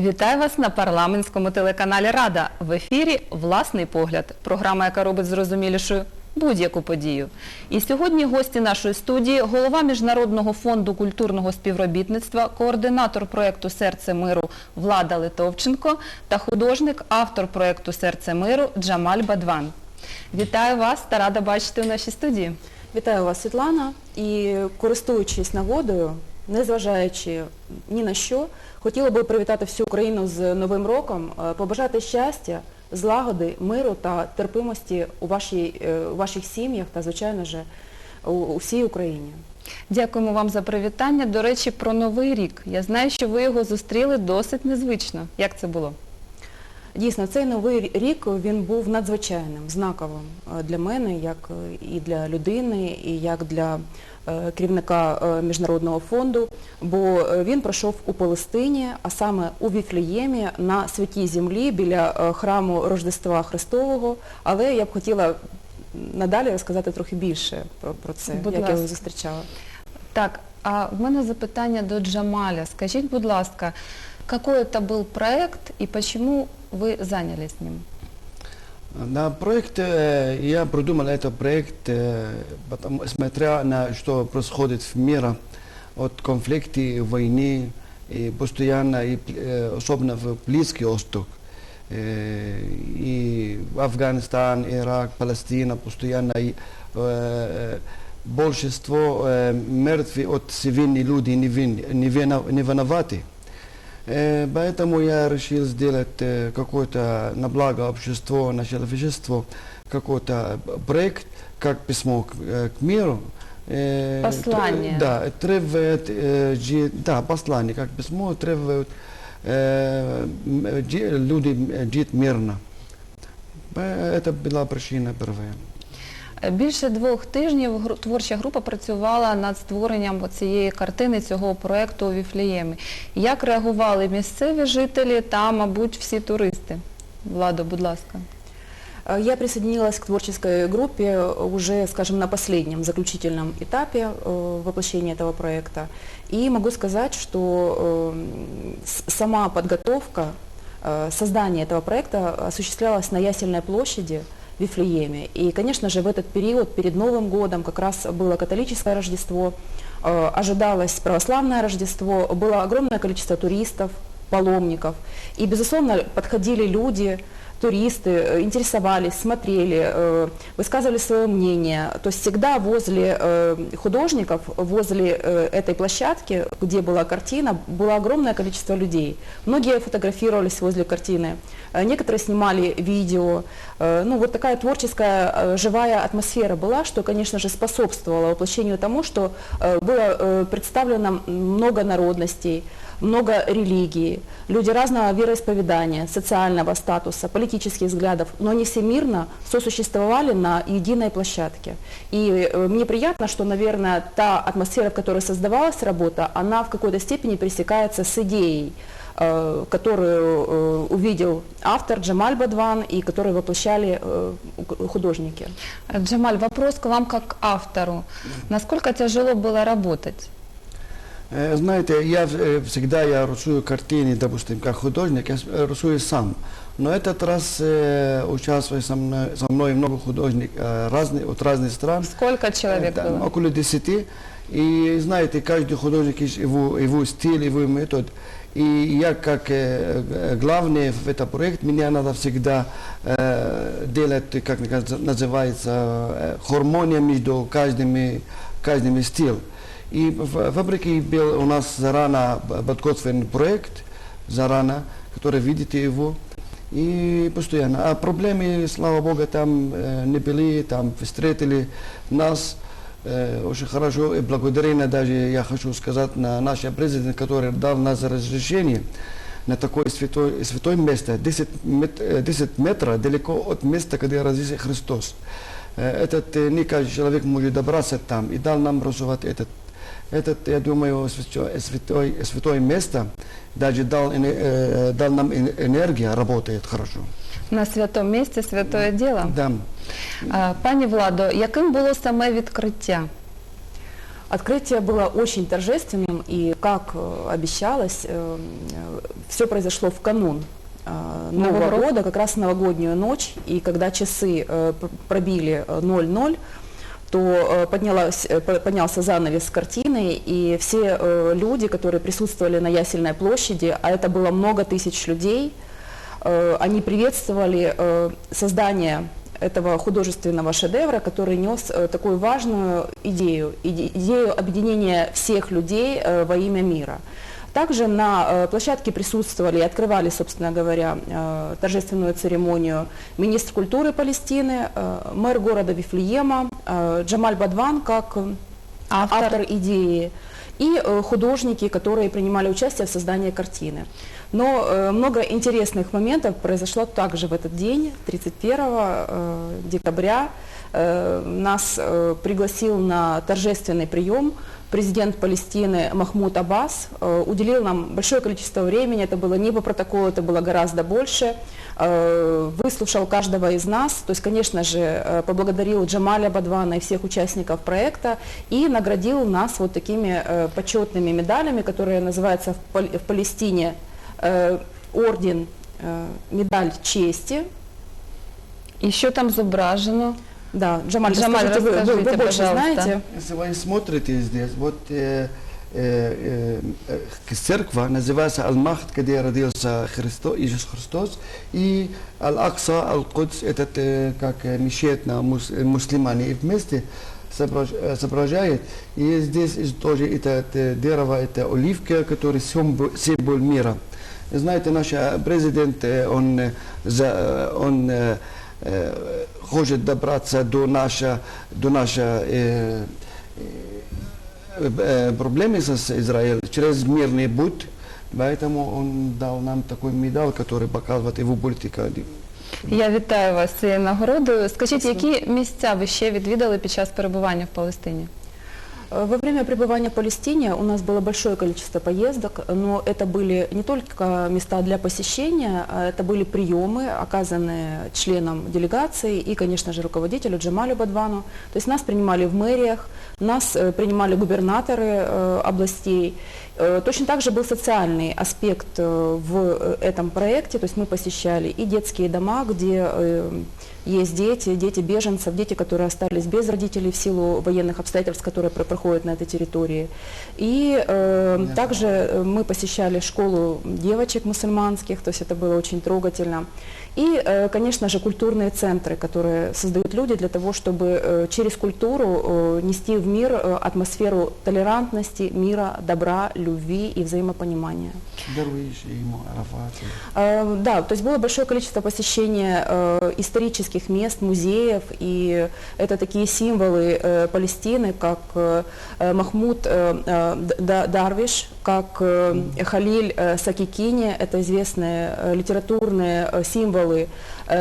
Вітаю вас на парламентському телеканалі Рада. В ефірі Власний погляд. Програма, яка робить зрозумілішою будь-яку подію. І сьогодні гості нашої студії голова Міжнародного фонду культурного співробітництва, координатор проєкту Серце миру Влада Литовченко та художник, автор проєкту Серце миру Джамаль Бадван. Вітаю вас та рада бачити у нашій студії. Вітаю вас, Світлана. І користуючись нагодою, незважаючи ні на що, хотіла би привітати всю Україну з Новим роком, е, побажати щастя, злагоди, миру та терпимості у, вашій, е, у ваших сім'ях та, звичайно ж, у, у всій Україні. Дякуємо вам за привітання. До речі, про Новий рік. Я знаю, що ви його зустріли досить незвично. Як це було? Дійсно, цей новий рік він був надзвичайним, знаковим е, для мене, як і для людини, і як для керівника е, Міжнародного фонду, бо е, він пройшов у Палестині, а саме у Віфліємі на святій землі біля е, храму Рождества Христового. Але я б хотіла надалі розказати трохи більше про, про це, Будь як я його ласка. зустрічала. Так, а в мене запитання до Джамаля. Скажіть, будь ласка, какой это был проект и почему вы занялись ним? На проект, я придумал этот проект, потому, па смотря на что происходит в мире, от конфликты, войны, и постоянно, и, особенно в Близкий Восток, и Афганистан, Ирак, Палестина, постоянно, и, э, большинство э, мертвых от цивильных людей не, вин, не, вина- не виноваты. Э, Поэтому я решил сделать э, какой-то на благо общества, на человечество, какой-то проект, как письмо к, э, к миру. Послание. Да, требует, да, послание, как письмо требует люди жить мирно. Это была причина первая. Е, Більше двох тижнів гру- творча група працювала над створенням цієї картини, цього проєкту у Віфліємі. Як реагували місцеві жителі та, мабуть, всі туристи? Владо, будь ласка. Э, Я присоединилась к творческой группе уже, скажем, на последнем заключительном этапе э, воплощения этого проекта. И могу сказать, что э, с- сама подготовка, э, создание этого проекта осуществлялась на Ясельной площади Вифлееме. И, конечно же, в этот период, перед Новым годом, как раз было католическое Рождество, э, ожидалось православное Рождество, было огромное количество туристов, паломников. И, безусловно, подходили люди, туристы, э, интересовались, смотрели, э, высказывали свое мнение. То есть всегда возле э, художников, возле этой площадки, где была картина, было огромное количество людей. Многие фотографировались возле картины, некоторые снимали видео. Ну, вот такая творческая, живая атмосфера была, что, конечно же, способствовало воплощению тому, что было представлено много народностей, много религий, люди разного вероисповедания, социального статуса, политических взглядов, но они всемирно сосуществовали на единой площадке. И э, мне приятно, что, наверное, та атмосфера, в которой создавалась работа, она в какой-то степени пересекается с идеей, э, которую э, увидел автор Джамаль Бадван и которую воплощали художники. Джамаль, вопрос к вам как автору. Насколько тяжело было работать? Э, Знаете, я э, всегда я рисую картины, допустим, как художник, я э, рисую сам. Но этот раз э, участвует со мной, со мной много художников э, разных, от разных стран. Сколько человек Э, было? Около десяти. И знаете, каждый художник его, его стиль, его метод. И я как э, главный в этом проекте, мне надо всегда э, делать, как наз- называется, э, гармония между каждым, каждым стилем. И в фабрике был у нас зарано подготовлен проект, зарано, который видите его. И постоянно. А проблемы, слава богу, там э, не были, там встретили нас э, очень хорошо. И благодарение даже, я хочу сказать, на наш президент, который дал нас разрешение на такое святое, святое место, 10, мет- э, 10 метров далеко от места, где родился Христос. Э, Этот э, не каждый человек может добраться там и дал нам развивать этот этот, я думаю, святой, святой, святое место даже дал, эне- э, дал нам эн- энергия, работает хорошо. На святому місці святое діло. Да. Е, Пані Владо, яким було саме відкриття? Открытие было очень торжественным, и, как э, обещалось, все произошло в канун э, Нового Нового рока. года, как раз в новогоднюю ночь, и когда часы э, пр- пробили э, 0-0, то э, поднялась, э, по- поднялся занавес с картиной, и все э, люди, которые присутствовали на Ясельной площади, а это было много тысяч людей, они приветствовали создание этого художественного шедевра, который нес такую важную идею, иде- идею объединения всех людей во имя мира. Также на э, площадке присутствовали и открывали, собственно говоря, э, торжественную церемонию министр культуры Палестины, э, мэр города Вифлеема, Джамаль Бадван как Автор. автор идеи и художники, которые принимали участие в создании картины. Но много интересных моментов произошло также в этот день, 31 э, декабря. Нас пригласил на торжественный прием президент Палестины Махмуд Аббас, э, уделил нам большое количество времени, это было не по протоколу, это было гораздо больше, Э, выслушал каждого из нас, то есть, конечно же, э, поблагодарил Джамаля Бадвана и всех участников проекта и наградил нас вот такими почетными медалями, которые называются в, Пал- в Палестине орден, медаль чести. Що там зображено? Да, Джамаль, Джамаль, расскажите, вы, вы- вы больше знаете. Если вы смотрите здесь, вот э, э, э, церковь называется Аль-Махд, где родился Христос, Иисус Христос, и Аль-Акса, Аль-Кудс, этот э, как э, мечеть на мус- э, мусульмане, и вместе соображ- соображает. И здесь тоже это э, дерево, это оливка, который символ, символ мира. Знаете, наш э, президент, э, он, э, за, он хочет добраться до наша, до наша э, э, проблемы с Израилем через мирный путь, поэтому он дал нам такой медаль, который показывает его политику. Я вітаю вас з цією нагородою. Скажіть, які місця ви ще відвідали під час перебування в Палестині? Э, Во время пребывания в Палестине у нас было большое количество поездок, но это были не только места для посещения, а это были приемы, оказанные членам делегации и, конечно же, руководителю Джамалю Бадвану. То есть нас принимали в мэриях, нас э, принимали губернаторы э, областей. Э, Точно так же был социальный аспект э, в э, этом проекте, то есть мы посещали и детские дома, где есть дети, дети беженцев, дети, которые остались без родителей в силу военных обстоятельств, которые про- проходят на этой территории. И э, Да. также мы посещали школу девочек мусульманских, то есть это было очень трогательно. И, э, конечно же, культурные центры, которые создают люди для того, чтобы э, через культуру э, нести в мир атмосферу толерантности, мира, добра, любви и взаимопонимания. Дарвиш ему Арафат. Э, Да, то есть было большое количество посещения э, исторических мест, музеев, и это такие символы э, Палестины, как э, Махмуд э, э, Да- Дарвиш, как э, Халиль э, Сакикини, это известные э, литературные символы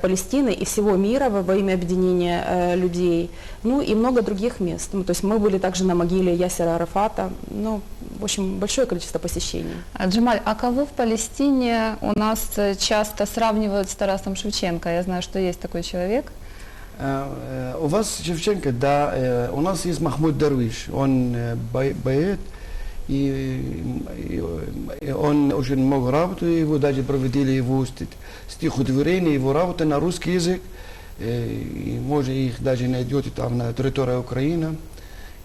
Палестины и всего мира во, имя объединения людей, ну и много других мест. Ну, то есть мы были также на могиле Ясера Арафата, ну, в общем, большое количество посещений. А, Джамаль, а кого в Палестине у нас часто сравнивают с Тарасом Шевченко? Я знаю, что есть такой человек. У вас Шевченко, да, у нас есть Махмуд Дарвиш, он бо- поэт, и, и, и он очень много работы, его даже проводили его ст- стихотворение, его работа на русский язык, э, и может их даже найдете там на территории Украины.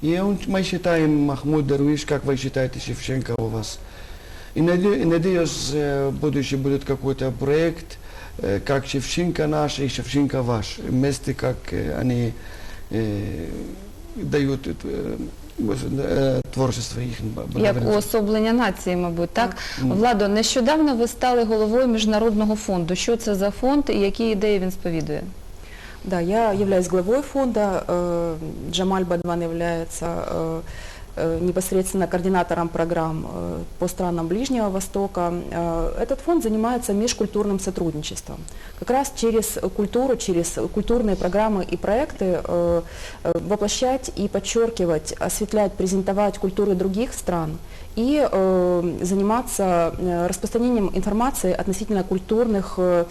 И он, мы считаем Махмуд Дарвиш, как вы считаете Шевченко у вас. И наде- и надеюсь, в будущем будет какой-то проект, как Шевченко наш и Шевченко ваш. Вместе, как они э, дают э, э, творчество их. Як уособлення нації, мабуть, так? Мгм. Владо, нещодавно ви стали головою міжнародного фонду. Що це за фонд і які ідеї він сповідує? Да, я являюсь главой фонда, э, Джамаль Бадван является э, э, непосредственно координатором программ э, по странам Ближнего Востока. Э, Этот фонд занимается межкультурным сотрудничеством. Как раз через культуру, через культурные программы и проекты э, э, воплощать и подчеркивать, осветлять, презентовать культуры других стран и э, заниматься э, распространением информации относительно культурных э,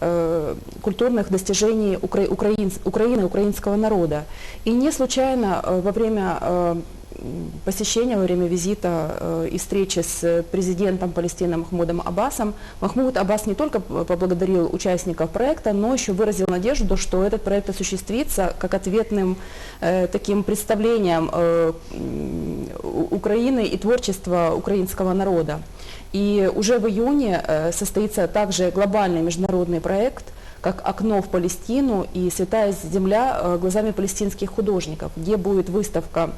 э, культурных достижений укра- украинц- Украины, украинского народа. И не случайно э, во время э, посещения во время визита э, и встречи с президентом Палестины Махмудом Аббасом, Махмуд Аббас не только поблагодарил участников проекта, но еще выразил надежду, что этот проект осуществится как ответным э, таким представлением э, Украины и творчества украинского народа. И уже в июне состоится также глобальный международный проект как «Окно в Палестину» и «Святая земля глазами палестинских художников», где будет выставка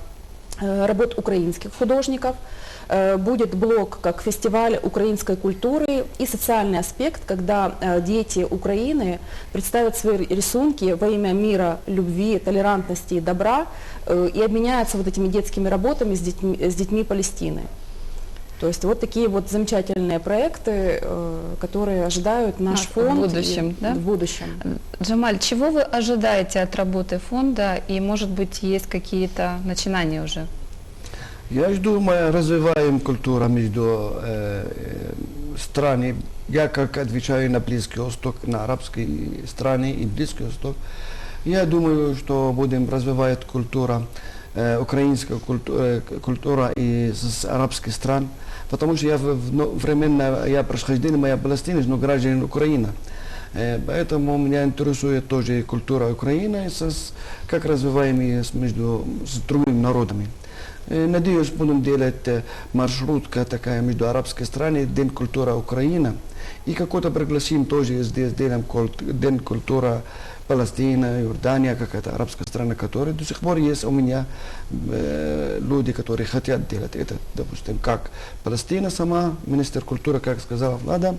работ украинских художников, э, будет блок как фестиваль украинской культуры и социальный аспект, когда э, дети Украины представят свои рисунки во имя мира, любви, толерантности и добра э, и обменяются вот этими детскими работами с детьми, с детьми Палестины. То есть вот такие вот замечательные проекты, э, которые ожидают наш А, в фонд и- будущем, да? в будущем. Джамаль, чего вы ожидаете от работы фонда и, может быть, есть какие-то начинания уже? Я жду, мы развиваем культуру между э, э, страны. Я как отвечаю на Близкий Восток, на арабские страны и Близкий Восток. Я думаю, что будем развивать культуру, э, украинская культура, культура из арабских стран. Потому что я но- временно, я происхождение моя палестинец, но гражданин Украины. Э, Поэтому меня интересует тоже культура Украины, с- с- как развиваем ее между с другими народами. Э, Надеюсь, будем делать э, маршрутка такая между арабской страной, День культуры Украины. И какой-то пригласим тоже здесь, День культуры Палестина, Иордания, какая-то арабская страна, которая до сих пор есть у меня э, люди, которые хотят делать это, допустим, как Палестина сама, министр культуры, как сказала Влада,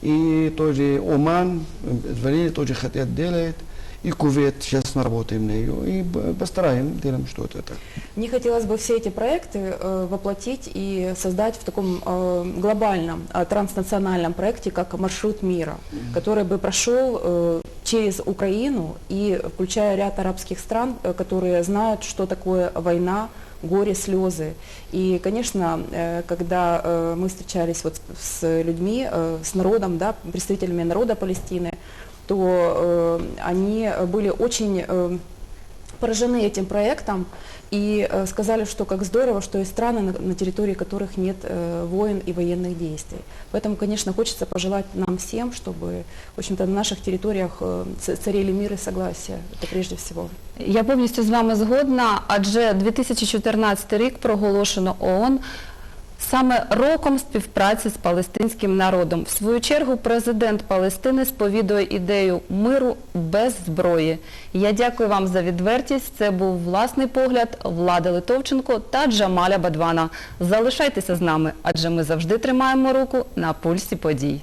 и тоже Оман, э, Израиль тоже хотят делать, и Кувейт, сейчас мы работаем на нее, и постараем, делаем что-то так. Мне хотелось бы все эти проекты э, воплотить и создать в таком э, глобальном, э, транснациональном проекте, как маршрут мира, который бы прошел э, через Украину и включая ряд арабских стран, э, которые знают, что такое война, горе, слезы. И, конечно, э, когда э, мы встречались вот с с людьми, э, с народом, да, представителями народа Палестины, то э, они были очень э, поражены этим проектом и э, сказали, что как здорово, что есть страны, на, на территории которых нет э, войн и военных действий. Поэтому, конечно, хочется пожелать нам всем, чтобы, в общем-то, на наших территориях э, царили мир и согласие. Это прежде всего. Я повністю з вами згодна, адже 2014 рік проголошено ООН саме роком співпраці з палестинським народом. В свою чергу президент Палестини сповідує ідею миру без зброї. Я дякую вам за відвертість. Це був власний погляд Влади Литовченко та Джамаля Бадвана. Залишайтеся з нами, адже ми завжди тримаємо руку на пульсі подій.